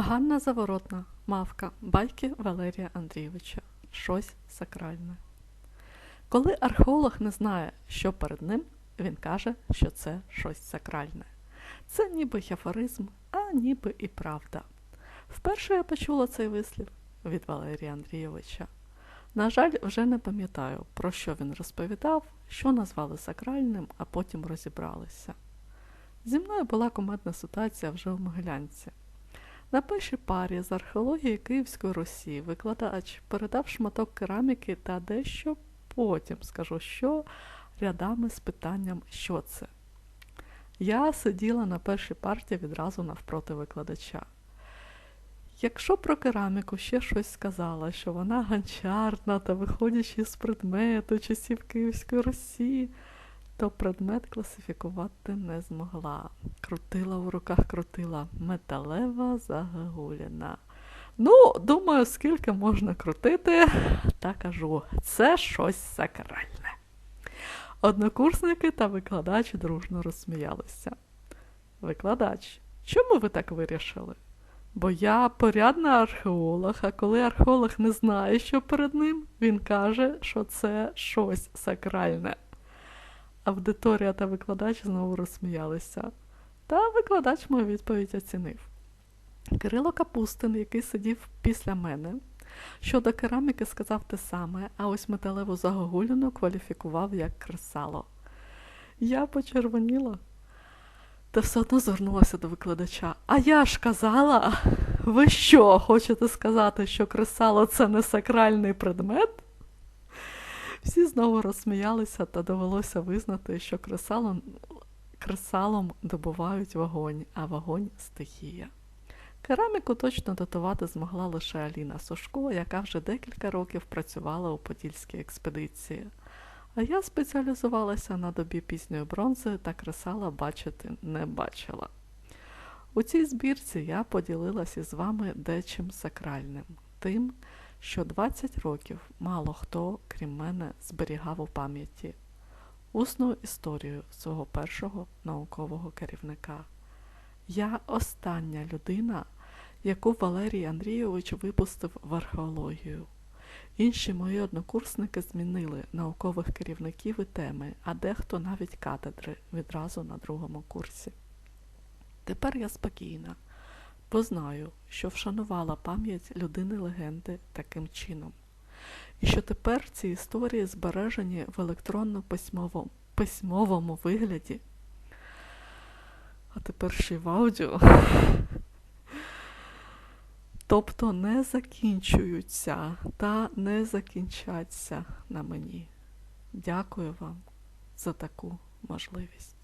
Ганна Заворотна, Мавка, байки Валерія Андрійовича. Щось сакральне. Коли археолог не знає, що перед ним, він каже, що це щось сакральне. Це ніби афоризм, а ніби і правда. Вперше я почула цей вислів від Валерія Андрійовича. На жаль, вже не пам'ятаю, про що він розповідав, що назвали сакральним, а потім розібралися. Зі мною була комедна ситуація вже в Могилянці. На першій парі з археології Київської Русі викладач передав шматок кераміки та дещо потім скажу, що рядами з питанням, що це. Я сиділа на першій парті відразу навпроти викладача. Якщо про кераміку ще щось сказала, що вона ганчарна та виходячи з предмету часів Київської Русі, то предмет класифікувати не змогла. Крутила у руках крутила металева загагуліна. Ну, думаю, скільки можна крутити, та кажу, це щось сакральне. Однокурсники та викладач дружно розсміялися. Викладач, чому ви так вирішили? Бо я порядний археолог, а коли археолог не знає, що перед ним, він каже, що це щось сакральне. Аудиторія та викладач знову розсміялися. Та викладач мою відповідь оцінив. Кирило Капустин, який сидів після мене, щодо кераміки сказав те саме, а ось металеву загогуліну кваліфікував як кресало. Я почервоніла та все одно звернулася до викладача. А я ж казала, ви що, хочете сказати, що кресало це не сакральний предмет? Всі знову розсміялися та довелося визнати, що кресалом, кресалом добувають вогонь, а вогонь стихія. Кераміку точно датувати змогла лише Аліна Сушко, яка вже декілька років працювала у Подільській експедиції. А я спеціалізувалася на добі пізньої бронзи та кресала бачити не бачила. У цій збірці я поділилася з вами дечим сакральним, тим, що 20 років мало хто, крім мене, зберігав у пам'яті усну історію свого першого наукового керівника. Я остання людина, яку Валерій Андрійович випустив в археологію. Інші мої однокурсники змінили наукових керівників і теми, а дехто навіть катедри відразу на другому курсі. Тепер я спокійна, бо знаю, що вшанувала пам'ять людини легенди таким чином, і що тепер ці історії збережені в електронно-письмовому письмовому вигляді, а тепер ще й в аудіо. Тобто не закінчуються та не закінчаться на мені. Дякую вам за таку можливість.